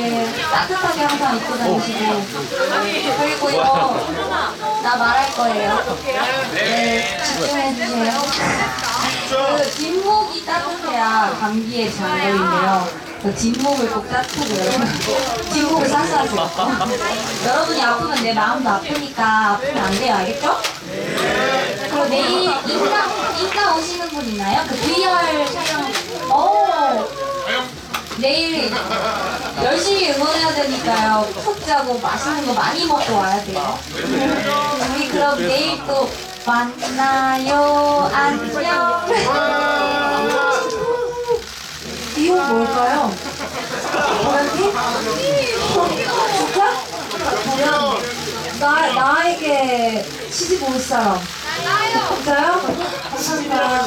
예, 따뜻하게 항상 입고 다니시고. 그리고요 나 말할 거예요. 네. 집중해 주세요 그 뒷목이 따뜻해야 감기에 잘안 걸린대요. 그 뒷목을 꼭 따뜻하게 여러분 뒷목을 쌀쌀하세요. 여러분이 아프면 내 마음도 아프니까 아프면 안 돼요. 알겠죠? 그리고 내일 인가, 인가 오시는 분 있나요? 그 VR 촬영 오 내일 열심히 응원해야 되니까요. 푹 자고 맛있는 거 많이 먹고 와야 돼요. 우리 그럼 내일 또 만나요. 안녕. 이건 뭘까요? 뭐였지? 진짜? 그러면 나, 나에게 시집 올 사람. 진짜요? 감사합니다.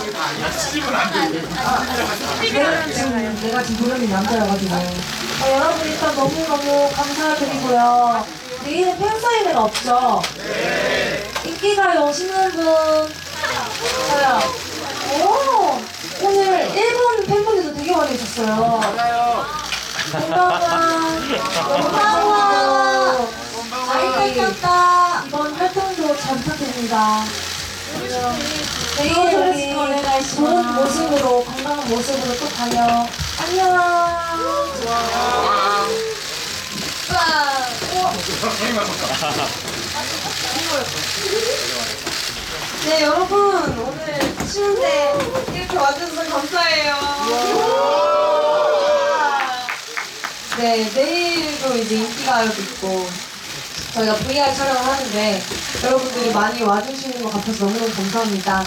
내가 지금 내가 지금 노력이 남자여가지고. 어, 여러분 일단 너무너무 감사드리고요. 내일은 팬사인회가 없죠? 인기가요 오시는 분. 저요. 오! 오늘 일본 팬분들도 되게 많이 오셨어요. 건강한 건강한. 아이 깎았다. 이번 활동도 잘 부탁드립니다 내일 우리 좋은 모습으로 건강한 모습으로 또 봐요. 안녕. 네 여러분 오늘 추운데 이렇게 와주셔서 감사해요. 네 내일도 이제 인기가요도 있고 저희가 VR 촬영을 하는데 여러분들이 많이 와주시는 것 같아서 너무너무 감사합니다.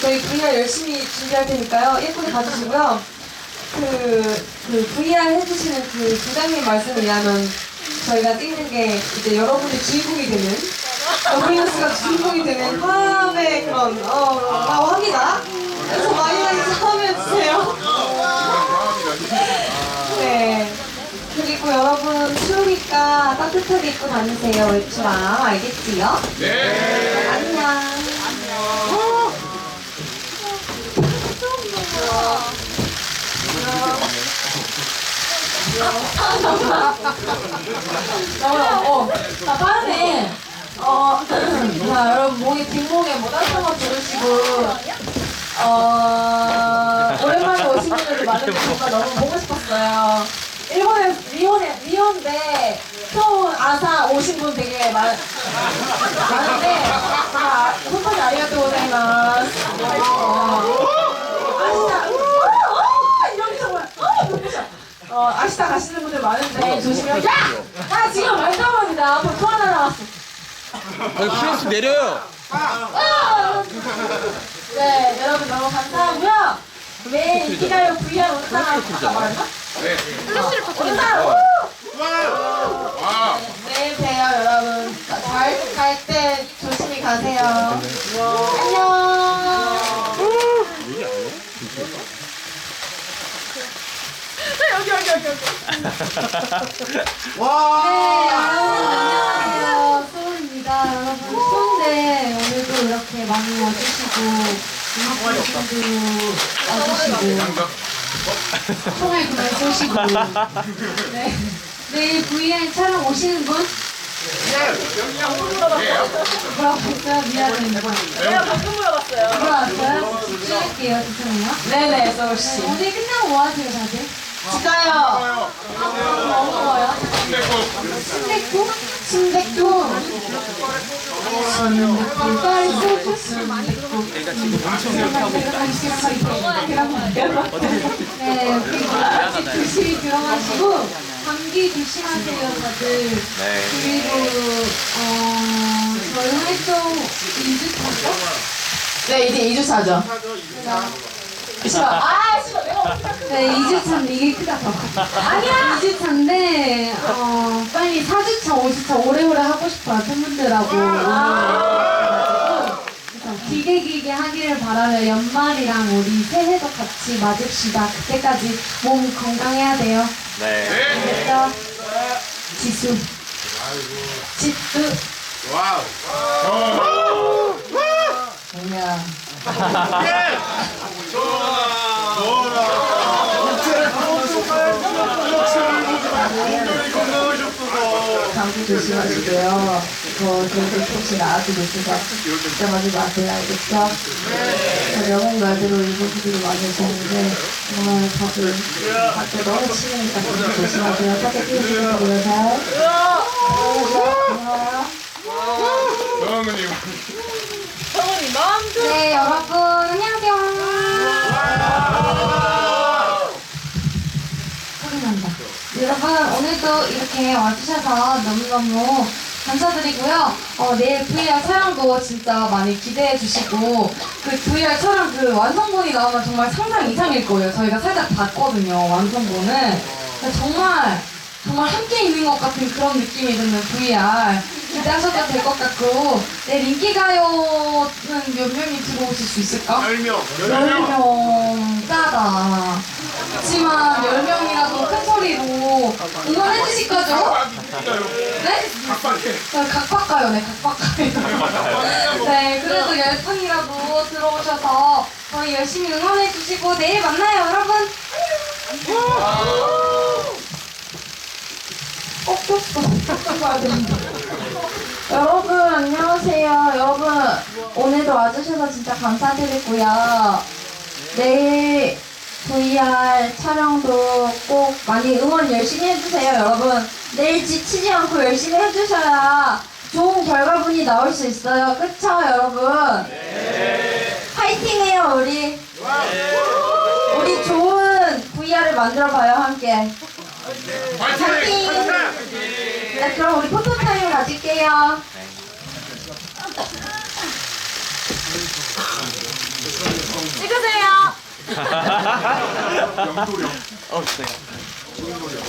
저희 VR 열심히 준비할 테니까요 예쁘게 봐주시고요. 그, 그 VR 해주시는 그 부장님 말씀을 의하면 저희가 찍는 게 이제 여러분이 주인공이 되는 어브리너스가 주인공이 되는 화합의 그런 어, 나 확이다. 그래서 많이 많이 참여해주세요. 네. 그리고 여러분 추우니까 따뜻하게 입고 다니세요. 외출아 알겠지요? 네. 안녕. 어, 나 빠르네. 어, 자, 여러분, 목에, 뒷목에 뭐 따뜻한 거 들으시고, 어, 오랜만에 오신 분들도 뭔가 너무 보고 싶었어요. 일본에, 리온에, 리온데, 처음 아사 오신 분 되게 많, 많은데, 아, 혼번이 아리가또 고자이마스. 어, 아시다. 어, 어, 어. 어, 가시는 분들 많은데, 조심해요. 야! 나 지금 말까먹이다. 앞으로 또 하나 나왔어. 플러스 내려요. 네, 여러분 너무 감사하고요. 매일 인기가요 VR 사람 아까 말했나? 네. 플래시를 터뜨린다. 내일 봬요, 여러분. 갈때 조심히 가세요. 안녕. 네, 여러분 안녕하세요. 소은입니다. 여러분 추운데 오늘도 이렇게 많이 와주시고 분들도 와주시고 총알 그만 쏘시고 네. 내일 VR 촬영 오시는 분? 물어봤어요? 미안해. 내가 방금 물어봤어요. 물어봤어요? 집중할게요. 괜찮아요? 네네, 서울씨. 네, 오늘 끝나고 뭐 하세요, 다들? 진짜요. 뭐 먹어요? 순댓국 내가 지금 엄청 이렇게 하고 네, 그리고 조심히 들어가시고 감기 조심하세요, 다들. 네. 그리고 어 저희 활동 2주 차죠? 네, 이제 2주 차죠. 싫어. 아, 싫어. 내가 네, 2주 차인데 이게 크다. 아니야! 2주 차인데 어 빨리 4주 차, 5주 차 오래오래 하고 싶어요, 팬분들하고. 그래서 길게 길게 하기를 바라며 연말이랑 우리 새해도 같이 맞읍시다. 그때까지 몸 건강해야 돼요. 네. 알겠죠? 지수. 지수. 뭐냐. 감기 조심하시고요. 더 좋은 혹시 나아지겠습니다. 진짜 맞지 마세요. 알겠죠? 네. 저 영웅 말대로 일본 분들이 많이 오셨는데 정말 밥을 밖에 너무 치우니까 감기 조심하세요. 밖에 뛰어주셔서 고요잘 고마워요. 성은이 마음 네, 여러분. 여러분 오늘도 이렇게 와주셔서 너무너무 감사드리고요. 어, 내일 VR 촬영도 진짜 많이 기대해 주시고 그 VR 촬영 그 완성본이 나오면 정말 상상 이상일 거예요. 저희가 살짝 봤거든요. 완성본은 정말 정말 함께 있는 것 같은 그런 느낌이 드는 VR 기대하셔도 될 것 같고 내일 인기가요는 몇 명이 들어오실 수 있을까? 10명! 10명! 짜다. 작지만 10명이라도 큰 소리로 응원해 주실 거죠? 네? 네? 저희 각박가요, 네, 각박가요. 네, 그래도 10분이라도 들어오셔서 저희 열심히 응원해 주시고 내일 만나요, 여러분. 어, 꼈어. 여러분, 안녕하세요. 여러분, 오늘도 와주셔서 진짜 감사드리고요. 내일 VR 촬영도 꼭 많이 응원 열심히 해주세요, 여러분. 내일 지치지 않고 열심히 해주셔야 좋은 결과분이 나올 수 있어요. 그쵸, 여러분? 네. 파이팅해요, 우리. 네. 우리 좋은 VR을 만들어봐요, 함께. 파이팅! 파이팅! 네, 그럼 우리 포토타임 가질게요. 찍으세요. 영도령. 어, 진짜. 영도령.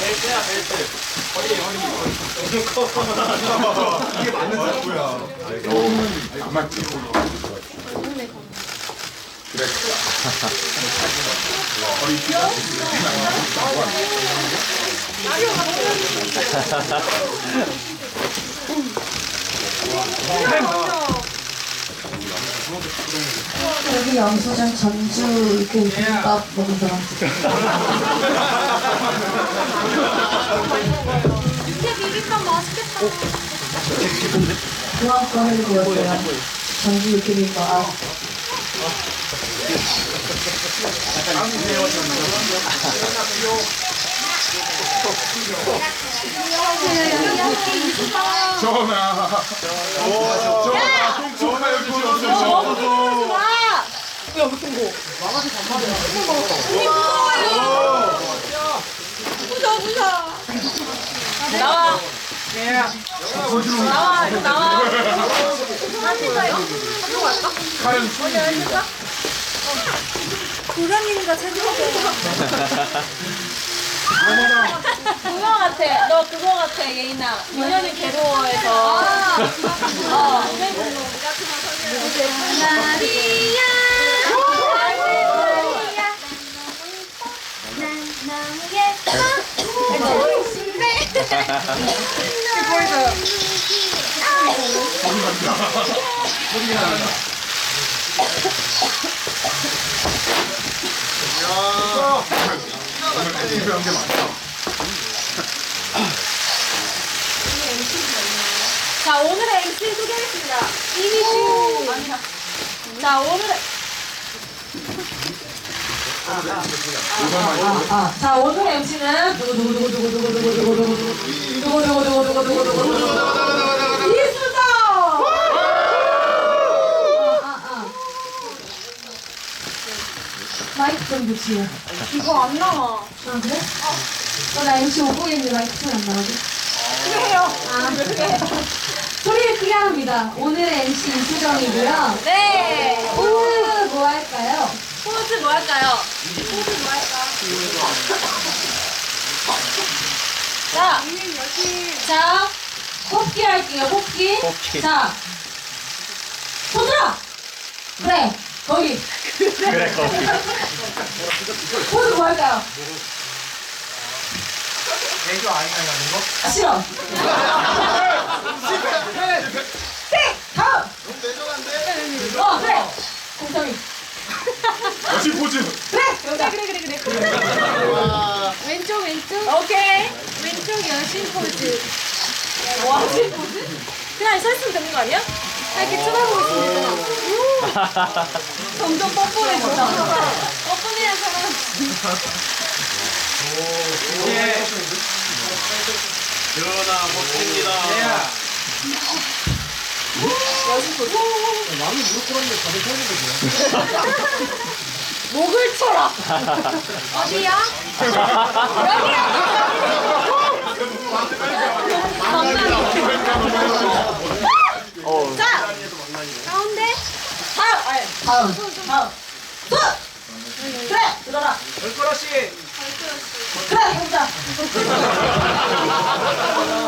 벨트야, 벨트. 허리, 허리. 이게 맞는 사람이야. 너무 안 맞지. 그래. 허리 찢어. 여기 양서장 전주 이렇게 김밥 먹은 사람. 육회 비빔밥 맛있겠다. 중앙 거 해주고였어요. 전주 육회 비빔밥. 아. 전화. 전화. 전화. 야, 무슨 거? 망아지 반말이야. 우와. 무서워, 무서워. 나와. 예. 나와, 이거 나와. 사진가 이거? 이거 갈까? 가연. 어디 앉을까? 구라님과 체조하고. 그거 같아. 너 그거 같아, 예인아. 연연이 괴로워해서. 아, 어. 어. 자, 오늘의 MC 소개하겠습니다. 이미주. 자, 오늘의. 자, 오늘의 MC는 두구두구두구두구두구두구두구두구두구두구두구두구두구두구 마이크 좀 붙이요. 이거 안 나와. 아, 그래? 어, 나 MC 오보겠는데 마이크 소리 안 나오지? 그래요. 아, 그래. 소리를 크게 합니다. 오늘의 MC 이수정이고요. 네. 오늘 뭐 할까요? 포즈 뭐 할까요? 포즈 뭐 할까? 자, 자, 뽑기 할게요, 뽑기. 뽑기. 자, 손들어! 그래, 거기. 그래 거기 포즈 뭐 할까요? 애교 아이가 하는 거? 아, 싫어. 네, 다음! 어, 그래. 공정이. 역시 포즈. 그래! 그래 그래 그래 그래. 왼쪽 왼쪽. 오케이. 왼쪽 여신 포즈. 뭐 하신 포즈? 그냥 서 있으면 되는 거 아니야? 그냥 이렇게 쳐다보고 있으면 되잖아. 점점 뻔뻔해진다. 뻔뻔해야 사람. 전화 멋집니다. 목을 쳐라. 어디야? 여기야. 자, 가운데. 다음. 다음 다음 또 그래 들어라 얼거러씨. 그래 해보자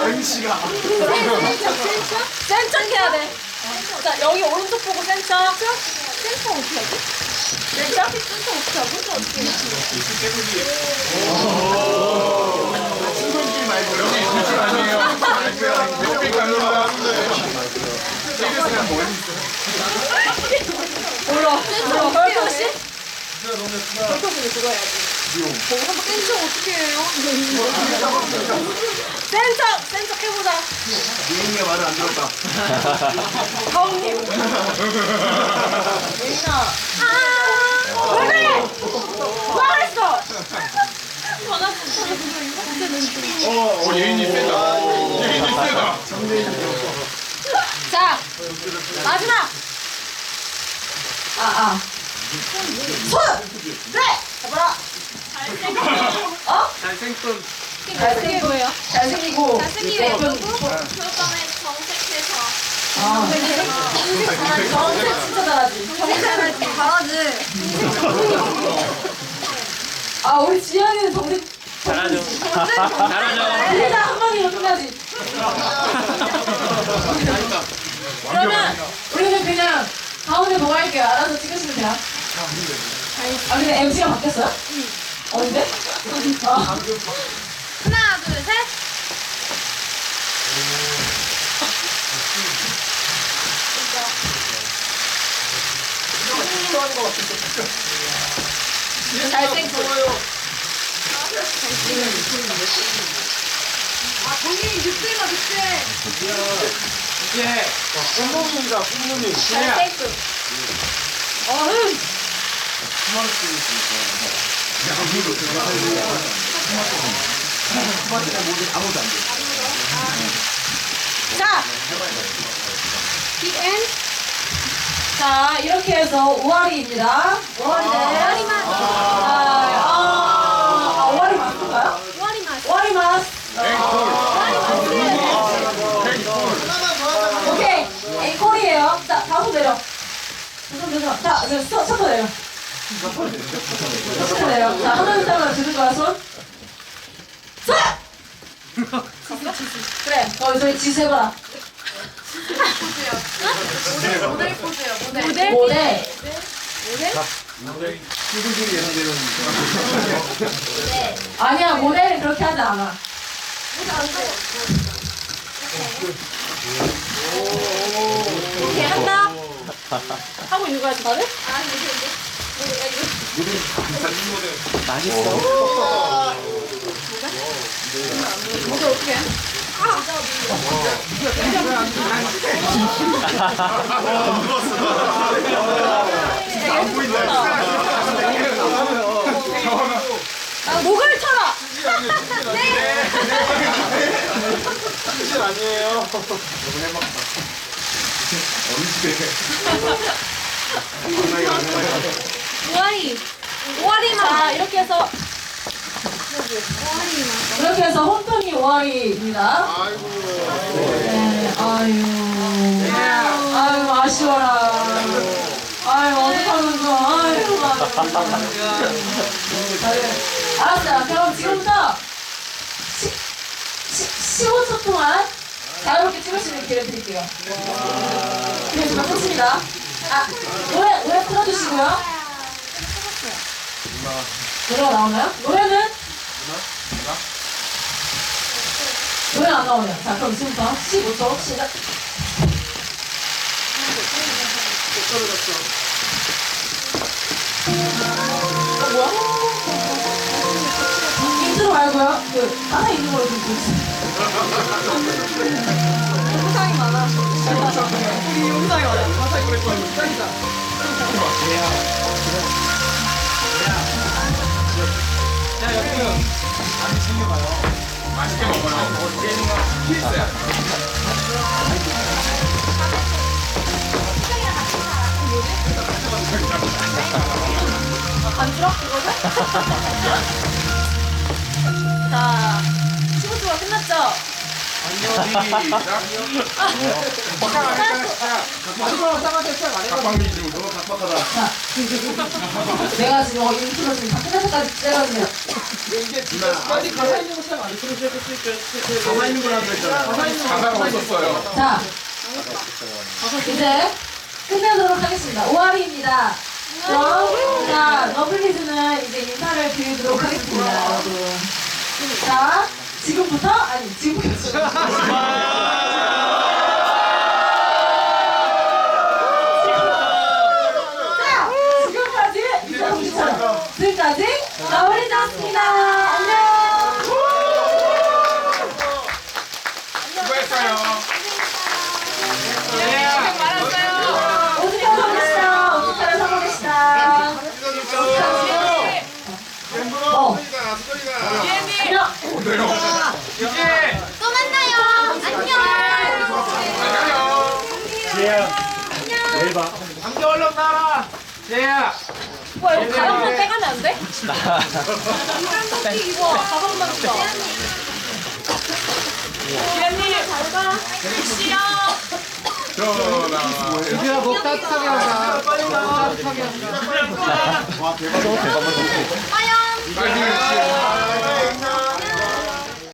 MC가. 센터 해야 돼. 자, 여기 오른쪽 보고 센터. 센터 어떻게 하지? 센터? 센터 어떻게 하고? 센터 어떻게 해? 친구끼리 말고 여기 둘 아니에요. 여기 가는 이래서 뭐 몰라. 센터 어떻게 씨? 센터분이 그거 해야지. 뭐 한번 센터 어떻게 해요? 센터! 센터 해보자. 유인의 말을 안 들었다. 가온님. 예인아. 아! 왜 그래? 뭐 했어? 어, 예인이 세다. 예인이 세다. 자, 마지막. 아 아 손 그래 해봐라 어 잘생긴 잘생긴 뭐예요? 잘생기고 잘생기고 예쁜 교육감에 정색해서. 아 정색 진짜 잘하지 정색을 잘하지. 아 우리 지연이는 정색 잘하죠. 잘하죠. 일단 한 번이면 끝나지 그러면 우리는 그냥 가운데 뭐 할게요 알아서 찍으시면 돼요 아 근데 MC가 바뀌었어요? 언제? 어. 하나, 둘, 셋. 잘생겼어. 아, 본인이 늑대가 늑대. 이제 뽕뽕입니다. 뽕뽕님. 잘생겼어. 어흥. 자, 이렇게 해서 5월이입니다. 5월이네. 오와리만 아, 아, 5월이 맞을까요? 오와리만 5월이 맞 오케이. 앵콜이에요. 자 다음 내려 자 손, 손 내려 손 내려 자 하나 둘 하나 들은 거야 손 손! 그래 어 저기 지수 해봐라 모델. 모델 모델. 친구들이 예상되는 아니야 모델은 그렇게 하지 않아. 이렇게 한다. 하고 있는 거야 다들? 어떻게 해? 안 보인다. 아, 목을 쳐라! 네! 사실 아니에요. 오와리! 오와리만! 자, 이렇게 해서. 이렇게 해서 홈통이 5월이입니다. 네, 아유. 아유 아쉬워라. 아유 어떡하면 좋아 아유. 아유 알았어요. 그럼 지금부터 15초 동안 자유롭게 찍을 수 있는 기회 드릴게요. 네 정말 좋습니다. 아 노래 노래 틀어주시고요 노래가 나오나요? 노래는? 노래 안 나오네요. 자, 그럼 지금부터 15초 시작. 어, 뭐야? 인트로 말고요. 그 하나 있는 걸로 좀 주세요. 영상이 많아. 우리 영상이 많아. 맞아, 그래. 짱이다. 맛있게 먹어요. 필수야. 반주락 그거죠? 자, 15초가 끝났죠? 내가 지금 어, 인트로 지금 다 끝날 때까지 찍었는데 가만히 있는 거라고 했잖아. 가사가 없었어요. 자 이제 끝내도록 하겠습니다. 5월입니다. 자, 러블리즈는 이제 인사를 드리도록 하겠습니다, 여러분. 자, 지금부터? 아니 지금부터 또 만나요. 안녕. 안녕. 안돼 얼른 나라. 재야. 와, 이거 가방만 빼가면 안 돼? 우와, 가방만 써. 예니, 잘 가. 시요. 얘들아 목 따뜻하게 하자. 빨리 나와. 따뜻하게 하자. 아, 파이팅! 아, 네,